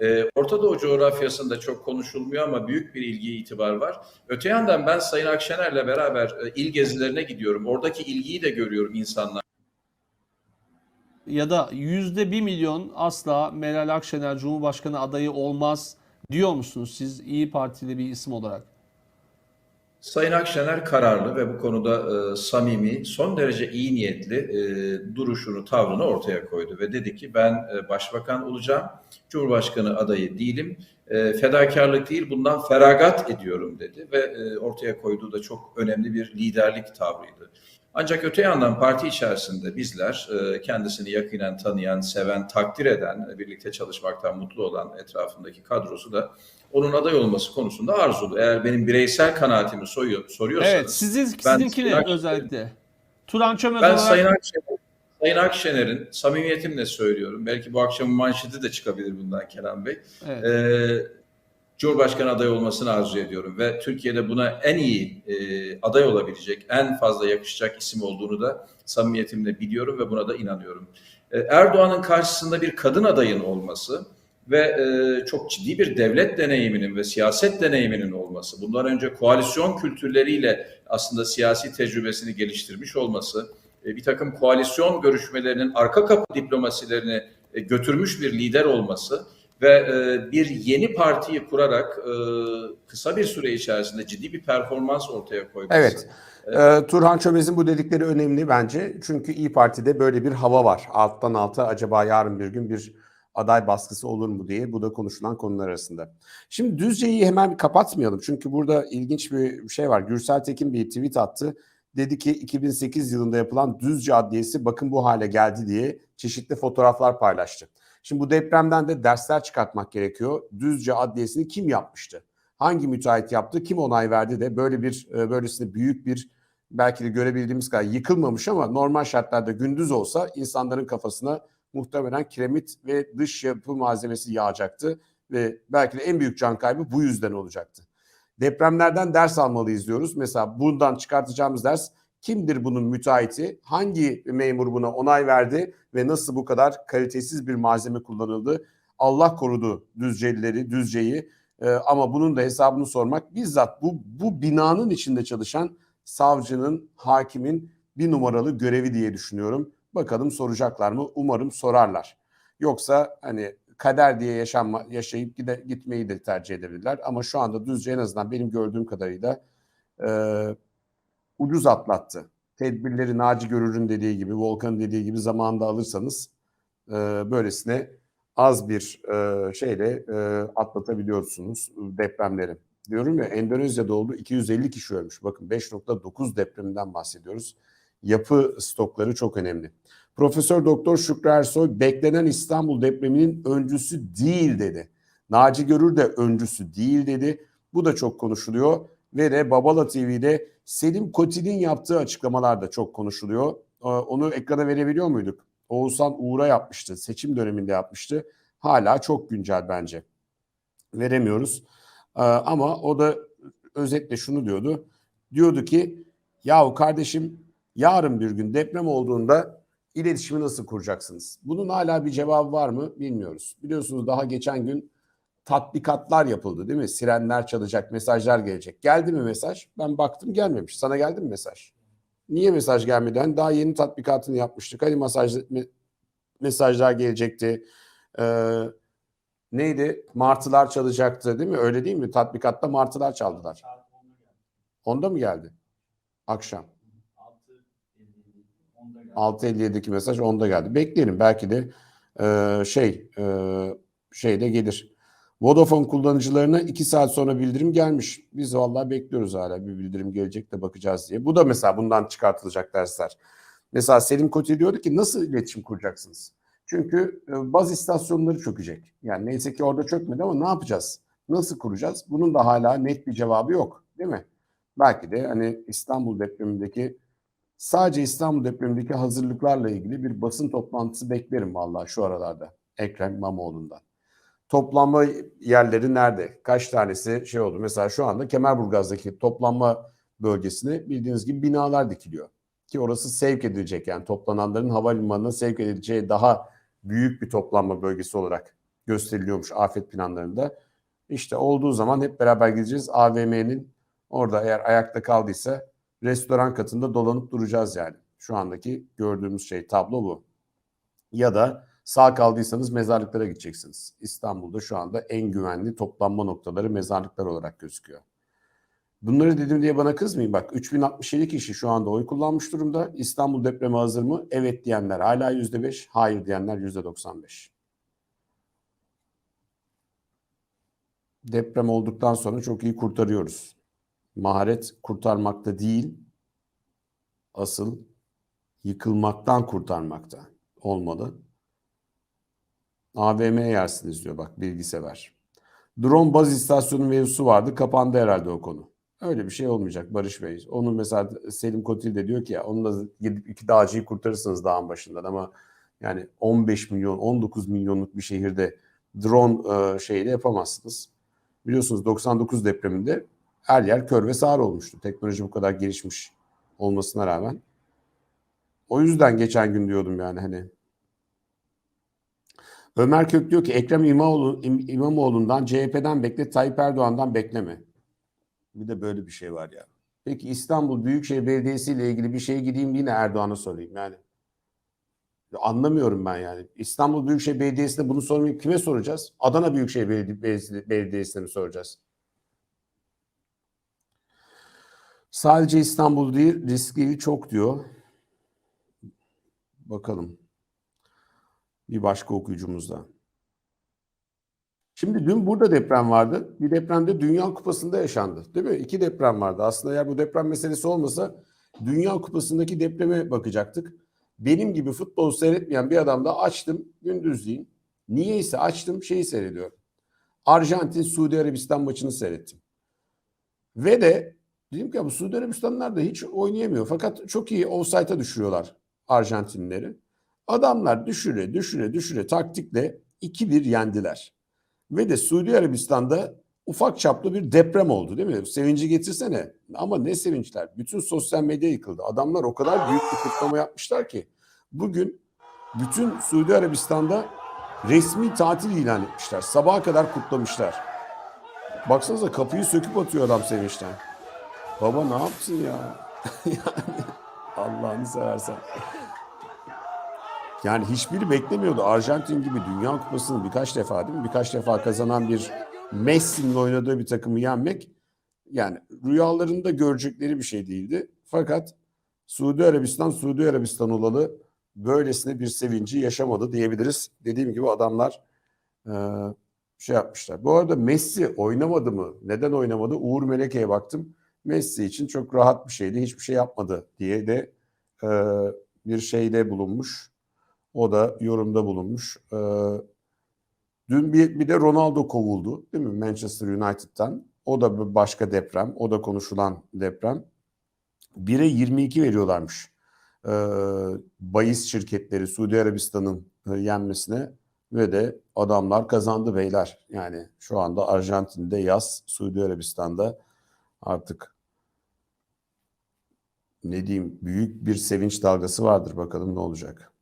Ee, Orta Doğu coğrafyasında çok konuşulmuyor ama büyük bir ilgiye itibar var. Öte yandan ben Sayın Akşener'le beraber e, il gezilerine gidiyorum. Oradaki ilgiyi de görüyorum insanlar. Ya da yüzde bir milyon asla Meral Akşener Cumhurbaşkanı adayı olmaz diyor musunuz siz İyi Partili bir isim olarak? Sayın Akşener kararlı ve bu konuda e, samimi, son derece iyi niyetli e, duruşunu, tavrını ortaya koydu ve dedi ki ben e, başbakan olacağım, Cumhurbaşkanı adayı değilim, e, fedakarlık değil bundan feragat ediyorum dedi ve e, ortaya koyduğu da çok önemli bir liderlik tavrıydı. Ancak öte yandan parti içerisinde bizler e, kendisini yakinen tanıyan, seven, takdir eden, birlikte çalışmaktan mutlu olan etrafındaki kadrosu da onun aday olması konusunda arzulu. Eğer benim bireysel kanaatimi soruyor, soruyorsanız Evet, sizin ben sizinkini Sayın özellikle. Turan Çömez ben olarak Sayın Akşener, Sayın Akşener'in samimiyetimle söylüyorum. Belki bu akşamın manşeti de çıkabilir bundan Kenan Bey. evet. Ee, Cumhurbaşkanı adayı olmasını arzu ediyorum ve Türkiye'de buna en iyi e, aday olabilecek, en fazla yakışacak isim olduğunu da samimiyetimle biliyorum ve buna da inanıyorum. E, Erdoğan'ın karşısında bir kadın adayın olması ve e, çok ciddi bir devlet deneyiminin ve siyaset deneyiminin olması, bundan önce koalisyon kültürleriyle aslında siyasi tecrübesini geliştirmiş olması, e, bir takım koalisyon görüşmelerinin arka kapı diplomasilerini e, götürmüş bir lider olması ve e, bir yeni partiyi kurarak e, kısa bir süre içerisinde ciddi bir performans ortaya koyması. Evet. Ee, Turhan Çömez'in bu dedikleri önemli bence. Çünkü İyi Parti'de böyle bir hava var. Alttan alta acaba yarın bir gün bir aday baskısı olur mu diye. Bu da konuşulan konular arasında. Şimdi Düzce'yi hemen bir kapatmayalım. Çünkü burada ilginç bir şey var. Gürsel Tekin bir tweet attı. Dedi ki 2008 yılında yapılan Düzce Adliyesi bakın bu hale geldi diye çeşitli fotoğraflar paylaştı. Şimdi bu depremden de dersler çıkartmak gerekiyor. Düzce Adliyesi'ni kim yapmıştı? Hangi müteahhit yaptı? Kim onay verdi de böyle bir e, böylesine büyük bir belki de görebildiğimiz kadar yıkılmamış ama normal şartlarda gündüz olsa insanların kafasına muhtemelen kiremit ve dış yapı malzemesi yağacaktı ve belki de en büyük can kaybı bu yüzden olacaktı. Depremlerden ders almalıyız diyoruz. Mesela bundan çıkartacağımız ders kimdir bunun müteahhiti? Hangi memur buna onay verdi ve nasıl bu kadar kalitesiz bir malzeme kullanıldı? Allah korudu Düzcelileri, Düzce'yi. Ee, ama bunun da hesabını sormak bizzat bu bu binanın içinde çalışan savcının, hakimin bir numaralı görevi diye düşünüyorum. Bakalım soracaklar mı? Umarım sorarlar. Yoksa hani kader diye yaşanma, yaşayıp gide, gitmeyi de tercih edebilirler. Ama şu anda Düzce en azından benim gördüğüm kadarıyla e, ucuz atlattı. Tedbirleri Naci Görür'ün dediği gibi, Volkan'ın dediği gibi zamanında alırsanız e, böylesine az bir e, şeyle e, atlatabiliyorsunuz depremleri. Diyorum ya Endonezya'da oldu 250 kişi ölmüş. Bakın 5.9 depreminden bahsediyoruz. Yapı stokları çok önemli. Profesör Doktor Şükrü Ersoy beklenen İstanbul depreminin öncüsü değil dedi. Naci Görür de öncüsü değil dedi. Bu da çok konuşuluyor. Ve de Babala TV'de Selim Kotil'in yaptığı açıklamalar da çok konuşuluyor. Ee, Onu ekrana verebiliyor muyduk? Oğuzhan Uğur'a yapmıştı. Seçim döneminde yapmıştı. Hala çok güncel bence. Veremiyoruz. Ee, Ama o da özetle şunu diyordu. Diyordu ki yahu kardeşim yarın bir gün deprem olduğunda iletişimi nasıl kuracaksınız? Bunun hala bir cevabı var mı bilmiyoruz. Biliyorsunuz daha geçen gün tatbikatlar yapıldı değil mi? Sirenler çalacak, mesajlar gelecek. Geldi mi mesaj? Ben baktım gelmemiş. Sana geldi mi mesaj? Niye mesaj gelmedi? Hani daha yeni tatbikatını yapmıştık. Hani mesaj, me- mesajlar gelecekti. Ee, neydi? Martılar çalacaktı değil mi? Öyle değil mi? Tatbikatta martılar çaldılar. Onda mı geldi? Akşam. 6.57'deki mesaj onda geldi. Bekleyelim belki de e, şey e, şeyde gelir. Vodafone kullanıcılarına 2 saat sonra bildirim gelmiş. Biz vallahi bekliyoruz hala bir bildirim gelecek de bakacağız diye. Bu da mesela bundan çıkartılacak dersler. Mesela Selim Koçi diyordu ki nasıl iletişim kuracaksınız? Çünkü e, baz istasyonları çökecek. Yani neyse ki orada çökmedi ama ne yapacağız? Nasıl kuracağız? Bunun da hala net bir cevabı yok. Değil mi? Belki de hani İstanbul depremindeki sadece İstanbul depremindeki hazırlıklarla ilgili bir basın toplantısı beklerim vallahi şu aralarda Ekrem İmamoğlu'ndan. Toplanma yerleri nerede? Kaç tanesi şey oldu? Mesela şu anda Kemerburgaz'daki toplanma bölgesine bildiğiniz gibi binalar dikiliyor. Ki orası sevk edilecek yani toplananların havalimanına sevk edileceği daha büyük bir toplanma bölgesi olarak gösteriliyormuş afet planlarında. İşte olduğu zaman hep beraber gideceğiz. AVM'nin orada eğer ayakta kaldıysa restoran katında dolanıp duracağız yani. Şu andaki gördüğümüz şey tablo bu. Ya da sağ kaldıysanız mezarlıklara gideceksiniz. İstanbul'da şu anda en güvenli toplanma noktaları mezarlıklar olarak gözüküyor. Bunları dedim diye bana kızmayın. Bak 3067 kişi şu anda oy kullanmış durumda. İstanbul depreme hazır mı? Evet diyenler hala %5, hayır diyenler %95. Deprem olduktan sonra çok iyi kurtarıyoruz. Maharet kurtarmakta değil, asıl yıkılmaktan kurtarmakta olmalı. AVM yersiniz diyor bak bilgisever. Drone baz istasyonu mevzusu vardı. Kapandı herhalde o konu. Öyle bir şey olmayacak Barış Bey. Onun mesela Selim Kotil de diyor ki ya onunla gidip iki dağcıyı kurtarırsınız dağın başından ama yani 15 milyon 19 milyonluk bir şehirde drone e, şeyle yapamazsınız. Biliyorsunuz 99 depreminde her yer kör ve sağır olmuştu. Teknoloji bu kadar gelişmiş olmasına rağmen. O yüzden geçen gün diyordum yani hani Ömer Kök diyor ki Ekrem İmamoğlu, İm- İmamoğlu'ndan CHP'den bekle Tayyip Erdoğan'dan bekleme. Bir de böyle bir şey var ya. Peki İstanbul Büyükşehir Belediyesi ile ilgili bir şey gideyim yine Erdoğan'a sorayım yani. Ya Anlamıyorum ben yani. İstanbul Büyükşehir Belediyesi'ne bunu sormayıp kime soracağız? Adana Büyükşehir Beledi- Belediyesi- Belediyesi'ne mi soracağız? Sadece İstanbul değil, riskli çok diyor. Bakalım. Bir başka okuyucumuzda. Şimdi dün burada deprem vardı. Bir depremde Dünya Kupası'nda yaşandı. Değil mi? İki deprem vardı. Aslında eğer bu deprem meselesi olmasa Dünya Kupası'ndaki depreme bakacaktık. Benim gibi futbol seyretmeyen bir adam da açtım gündüzleyin. Niyeyse açtım şeyi seyrediyorum. Arjantin Suudi Arabistan maçını seyrettim. Ve de dedim ki bu Suudi Arabistanlılar da hiç oynayamıyor. Fakat çok iyi offside'a düşürüyorlar Arjantinlileri. Adamlar düşüre düşüre düşüre taktikle 2-1 yendiler. Ve de Suudi Arabistan'da ufak çaplı bir deprem oldu değil mi? Sevinci getirsene. Ama ne sevinçler. Bütün sosyal medya yıkıldı. Adamlar o kadar büyük bir kutlama yapmışlar ki. Bugün bütün Suudi Arabistan'da resmi tatil ilan etmişler. Sabaha kadar kutlamışlar. Baksanıza kapıyı söküp atıyor adam sevinçten. Baba ne yapsın ya? yani Allah'ını seversen. Yani hiçbiri beklemiyordu. Arjantin gibi Dünya Kupası'nı birkaç defa değil mi? Birkaç defa kazanan bir Messi'nin oynadığı bir takımı yenmek yani rüyalarında görecekleri bir şey değildi. Fakat Suudi Arabistan, Suudi Arabistan olalı böylesine bir sevinci yaşamadı diyebiliriz. Dediğim gibi adamlar e, şey yapmışlar. Bu arada Messi oynamadı mı? Neden oynamadı? Uğur Meleke'ye baktım. Messi için çok rahat bir şeydi. Hiçbir şey yapmadı diye de e, bir şeyde bulunmuş. O da yorumda bulunmuş. Ee, dün bir, bir de Ronaldo kovuldu değil mi Manchester United'tan. O da bir başka deprem. O da konuşulan deprem. 1'e 22 veriyorlarmış. Ee, bahis şirketleri Suudi Arabistan'ın e, yenmesine ve de adamlar kazandı beyler. Yani şu anda Arjantin'de yaz, Suudi Arabistan'da artık ne diyeyim büyük bir sevinç dalgası vardır. Bakalım ne olacak.